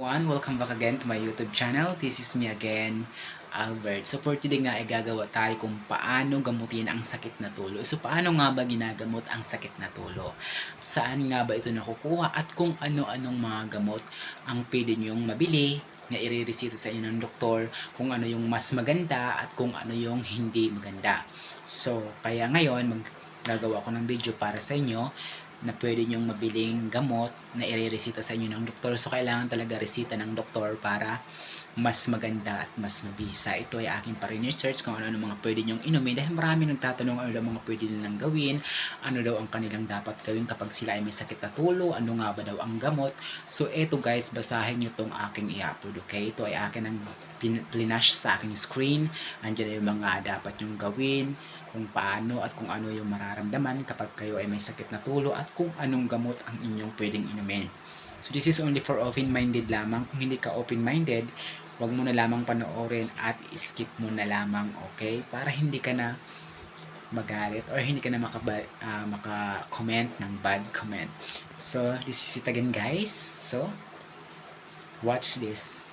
One, welcome back again to my YouTube channel. This is me again, Albert. So for today nga ay tayo kung paano gamutin ang sakit na tulo. So paano nga ba ginagamot ang sakit na tulo? Saan nga ba ito nakukuha at kung ano-anong mga gamot ang pwede niyong mabili na ireresita sa inyo ng doktor kung ano yung mas maganda at kung ano yung hindi maganda. So kaya ngayon mag gagawa ko ng video para sa inyo na pwede nyong mabiling gamot na ireresita sa inyo ng doktor. So, kailangan talaga resita ng doktor para mas maganda at mas mabisa. Ito ay aking pa-research kung ano-ano mga pwede nyong inumin dahil marami nagtatanong ano daw mga pwede nilang gawin, ano daw ang kanilang dapat gawin kapag sila ay may sakit na tulo, ano nga ba daw ang gamot. So, eto guys, basahin nyo tong aking i-upload, okay? Ito ay akin ang plinash sa aking screen. Andiyan yung mga dapat nyong gawin, kung paano at kung ano yung mararamdaman kapag kayo ay may sakit na tulo at kung anong gamot ang inyong pwedeng inumin. So this is only for open-minded lamang. Kung hindi ka open-minded, wag mo na lamang panoorin at skip mo na lamang, okay? Para hindi ka na magalit or hindi ka na makaba, ah, maka-comment ng bad comment. So this is it again guys. So watch this.